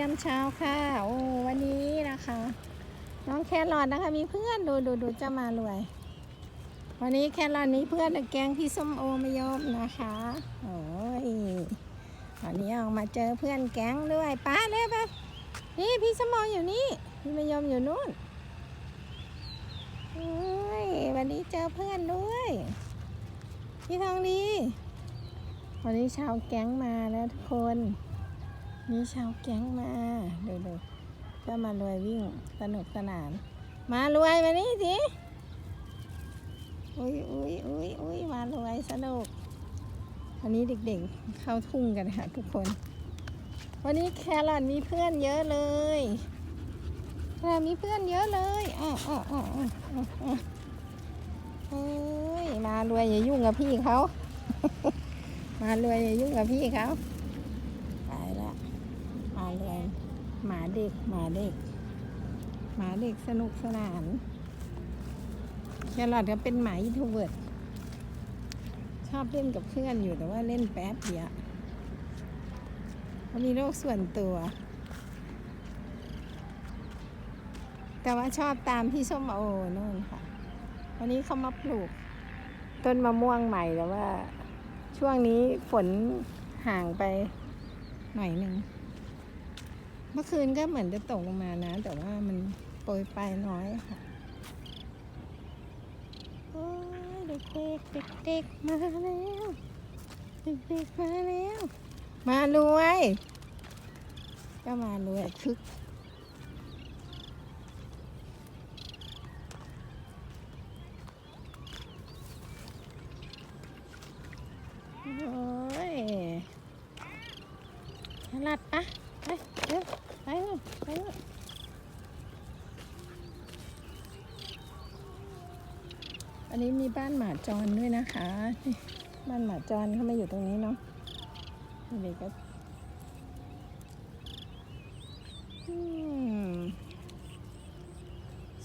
ยามเช้าค่ะ โอ้วันนี้นะคะ น้องแครอทนะคะ มีเพื่อนดูดูดูจะมารวย วันนี้แครอทมีเพื่อนแกงพี่ส้มโอมายมนะคะโอ้ยวันนี้ออกมาเจอเพื่อนแก๊งด้วยป้าเลยปะนี่พี่ส้มโออยู่นี่พี่มายมอยู่นู่นโอ้ยวันนี้เจอเพื่อนด้วย พี่ทองดี วันนี้ชาวแก๊งมาแล้วทุกคน มีชาวแก๊งมาเดูดูก็มารวยวิ่งสนุกสนาน มารวยมานี่สิอุ้ยอุ้ยอุ้ยอุ้ยมารวยสนุกวันนี้เด็กๆเข้าทุ่งกันค่ะทุกคน วันนี้แครอทมีเพื่อนเยอะเลยแครอทมีเพื่อนเยอะเลยอะอะอะอะอะอะเฮ้ยมารวยอย่ายุ่งกับพี่เขา มารวยอย่ายุ่งกับพี่เขา มารวยหมาเด็กหมาเด็ก หมาเด็กสนุกสนานแครอทก็เป็นหมาอิทเวิร์ดชอบเล่นกับเพื่อนอยู่แต่ว่าเล่นแป๊บเดียวเขามีโรคส่วนตัว แต่ว่าชอบตามพี่ส้มโอนู่นค่ะ วันนี้เขามาปลูก ต้นมะม่วงใหม่แต่ว่า ช่วงนี้ฝนห่างไปหน่อยหนึ่ง เมื่อคืนก็เหมือนจะตกลงมานะ แต่ว่ามันโปรยปลายน้อยค่ะ โอ้ยเด็กเด็กเด็กมาแล้วเด็กเด็กมาแล้ว มารวยก็มารวยคึกโอ้ยฉลัดปะไป เร็วไปเร็วไปเร็วอันนี้มีบ้านหมาจรด้วยนะคะนี่บ้านหมาจรเขามาอยู่ตรงนี้เนาะเด็กก็อืม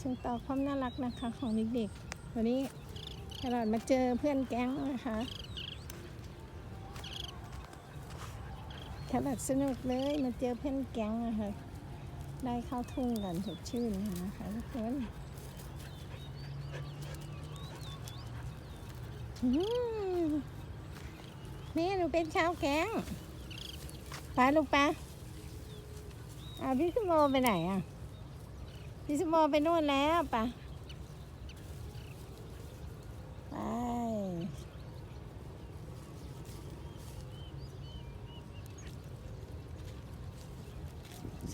ส่งต่อความน่ารักนะคะของเด็กๆวันนี้ตลอดมาเจอเพื่อนแก๊งนะคะ แครอทสนุกเลยมาเจอเพื่อนแก๊งอะคะได้เข้าทุ่งกันสดชื่นนะคะทุกคนอืมแม่หนูเป็นชาวแก๊งไปลูกปอ่าพี่สมโมไปไหนอะ พี่สมโมไปนู่นแล้วปะไป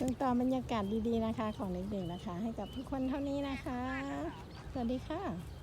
ส่งต่อบรรยากาศดีๆนะคะ ของเด็กๆนะคะ ให้กับทุกคนเท่านี้นะคะ สวัสดีค่ะ